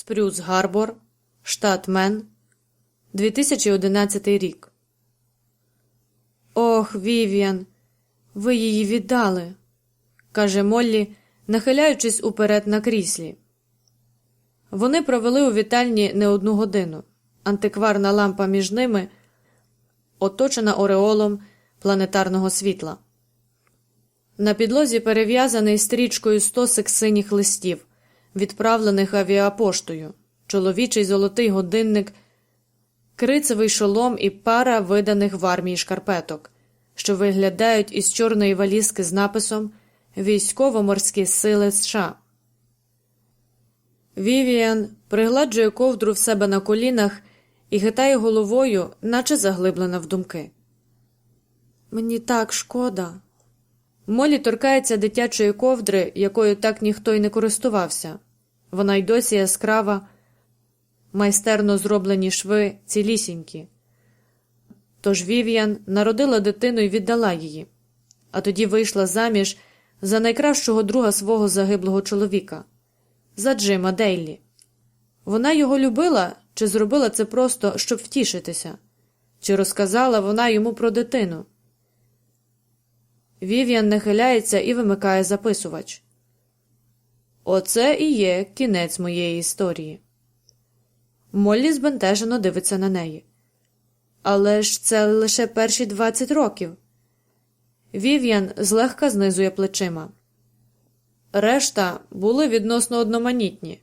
Спрюс Гарбор, штат Мен, 2011 рік. Ох, Вів'ян, ви її віддали, каже Моллі, нахиляючись уперед на кріслі. Вони провели у вітальні не одну годину. Антикварна лампа між ними оточена ореолом планетарного світла. На підлозі перев'язаний стрічкою стосик синіх листів, відправлених авіапоштою, чоловічий золотий годинник, крицевий шолом і пара виданих в армії шкарпеток, що виглядають із чорної валізки з написом Військово-морські сили США. Вівіан пригладжує ковдру в себе на колінах і хитає головою, наче заглиблена в думки. Мені так шкода. Молі торкається дитячої ковдри, якою так ніхто й не користувався. Вона й досі яскрава, майстерно зроблені шви цілісінькі. Тож Вів'ян народила дитину і віддала її, а тоді вийшла заміж за найкращого друга свого загиблого чоловіка, за Джима Дейлі. Вона його любила чи зробила це просто, щоб втішитися, чи розказала вона йому про дитину. Вів'ян нахиляється і вимикає записувач. Оце і є кінець моєї історії. Моллі збентежено дивиться на неї. Але ж це лише перші 20 років. Вів'ян злегка знизує плечима. Решта були відносно одноманітні.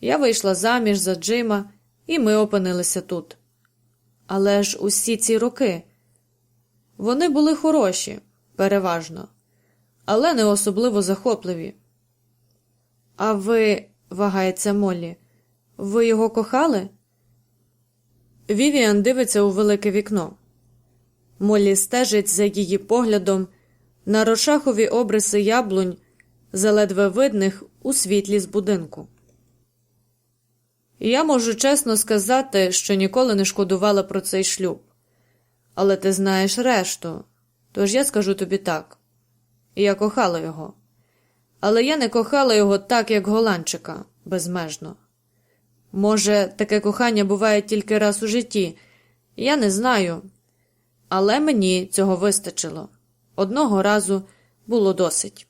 Я вийшла заміж за Джима, і ми опинилися тут. Але ж усі ці роки вони були хороші, переважно, але не особливо захопливі. А ви, вагається Моллі, ви його кохали? Вівіан дивиться у велике вікно. Моллі стежить за її поглядом на рошахові обриси яблунь, заледве видних у світлі з будинку. Я можу чесно сказати, що ніколи не шкодувала про цей шлюб. Але ти знаєш решту, тож я скажу тобі так я кохала його. Але я не кохала його так, як голландчика, безмежно. Може, таке кохання буває тільки раз у житті, я не знаю. Але мені цього вистачило. Одного разу було досить.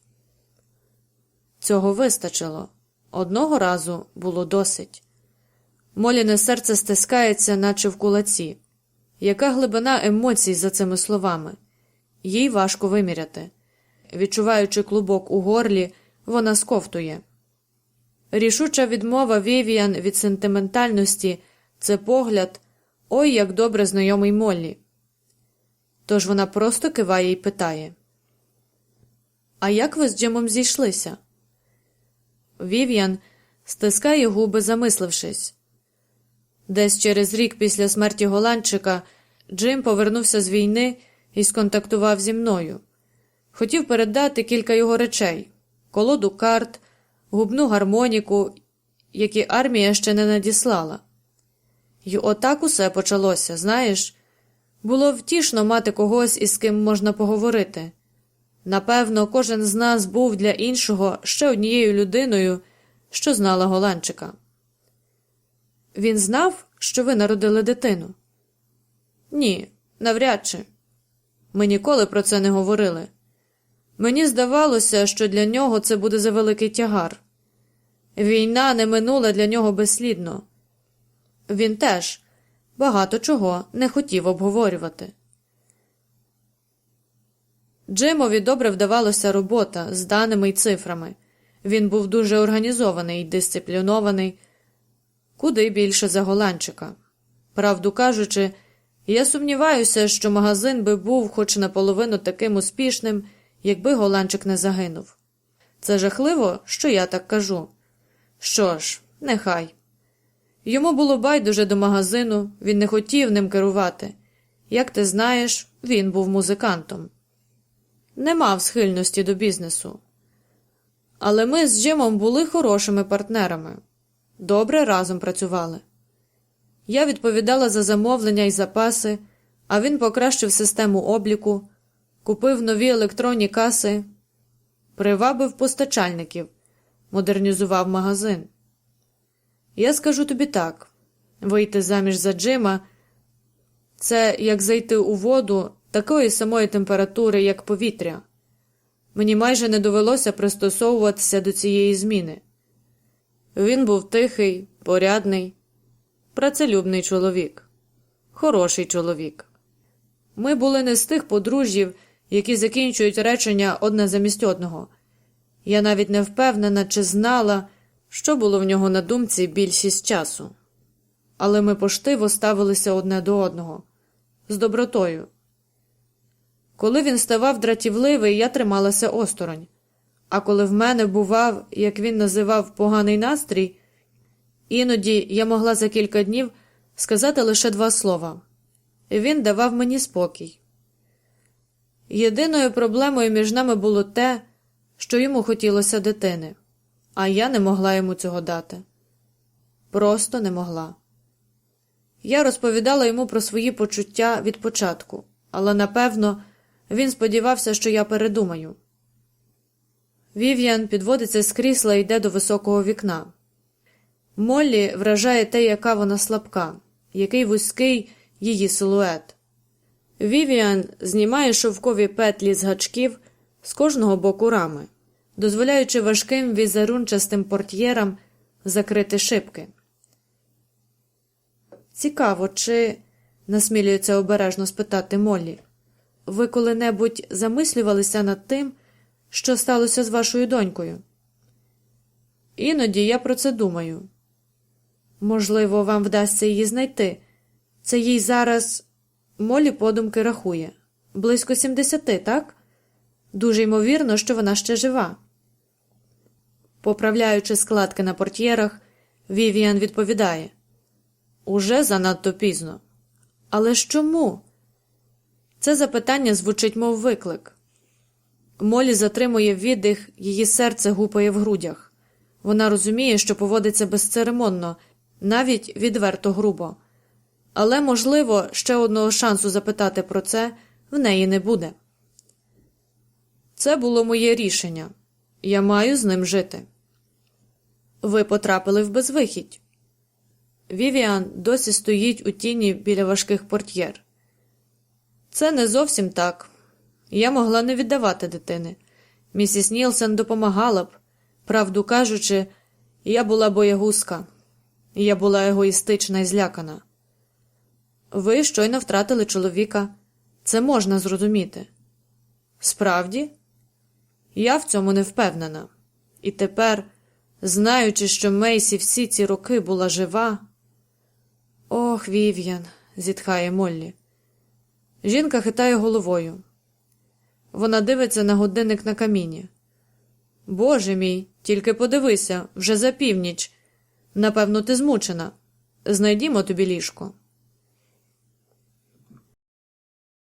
Цього вистачило. Одного разу було досить. Моліне серце стискається, наче в кулаці. Яка глибина емоцій за цими словами? Їй важко виміряти. Відчуваючи клубок у горлі, вона сковтує. Рішуча відмова Вівіан від сентиментальності це погляд ой як добре знайомий Моллі. Тож вона просто киває і питає: А як ви з Джимом зійшлися? Вів'ян стискає губи, замислившись. Десь через рік після смерті голландчика Джим повернувся з війни і сконтактував зі мною. Хотів передати кілька його речей колоду карт, губну гармоніку, які армія ще не надіслала. І отак усе почалося, знаєш. Було втішно мати когось, із ким можна поговорити. Напевно, кожен з нас був для іншого ще однією людиною, що знала голландчика. Він знав, що ви народили дитину? Ні, навряд чи. Ми ніколи про це не говорили. Мені здавалося, що для нього це буде за великий тягар. Війна не минула для нього безслідно. Він теж багато чого не хотів обговорювати. Джимові добре вдавалося робота з даними й цифрами. Він був дуже організований і дисциплінований, куди більше за голландчика. Правду кажучи, я сумніваюся, що магазин би був хоч наполовину таким успішним, якби голландчик не загинув. Це жахливо, що я так кажу. Що ж, нехай. Йому було байдуже до магазину, він не хотів ним керувати. Як ти знаєш, він був музикантом. Не мав схильності до бізнесу. Але ми з Джимом були хорошими партнерами, добре разом працювали. Я відповідала за замовлення і запаси, а він покращив систему обліку, купив нові електронні каси, привабив постачальників, модернізував магазин. Я скажу тобі так вийти заміж за Джима це як зайти у воду такої самої температури, як повітря. Мені майже не довелося пристосовуватися до цієї зміни. Він був тихий, порядний, працелюбний чоловік, хороший чоловік. Ми були не з тих подружжів, які закінчують речення одне замість одного. Я навіть не впевнена, чи знала, що було в нього на думці більшість часу. Але ми поштиво ставилися одне до одного з добротою. Коли він ставав дратівливий, я трималася осторонь, а коли в мене бував, як він називав, поганий настрій, іноді я могла за кілька днів сказати лише два слова. Він давав мені спокій. Єдиною проблемою між нами було те, що йому хотілося дитини, а я не могла йому цього дати. Просто не могла. Я розповідала йому про свої почуття від початку, але напевно він сподівався, що я передумаю. Вів'ян підводиться з крісла і йде до високого вікна. Моллі вражає те, яка вона слабка, який вузький її силует. Вівіан знімає шовкові петлі з гачків з кожного боку рами, дозволяючи важким візерунчастим портьєрам закрити шибки. Цікаво, чи насмілюється обережно спитати Моллі. Ви коли-небудь замислювалися над тим, що сталося з вашою донькою? Іноді я про це думаю. Можливо, вам вдасться її знайти. Це їй зараз Молі подумки рахує близько сімдесяти, так? Дуже ймовірно, що вона ще жива. Поправляючи складки на портьєрах, Вівіан відповідає Уже занадто пізно. Але ж чому? Це запитання звучить, мов виклик. Молі затримує віддих, її серце гупає в грудях. Вона розуміє, що поводиться безцеремонно, навіть відверто грубо. Але, можливо, ще одного шансу запитати про це в неї не буде. Це було моє рішення. Я маю з ним жити. Ви потрапили в безвихідь. Вівіан досі стоїть у тіні біля важких портьєр. Це не зовсім так. Я могла не віддавати дитини. Місіс Нілсен допомагала б. Правду кажучи, я була боягузка, я була егоїстична і злякана. Ви щойно втратили чоловіка. Це можна зрозуміти. Справді, я в цьому не впевнена. І тепер, знаючи, що Мейсі всі ці роки була жива. Ох, Вів'ян, зітхає Моллі. Жінка хитає головою. Вона дивиться на годинник на каміні. Боже мій, тільки подивися, вже за північ. Напевно, ти змучена. Знайдімо тобі ліжко.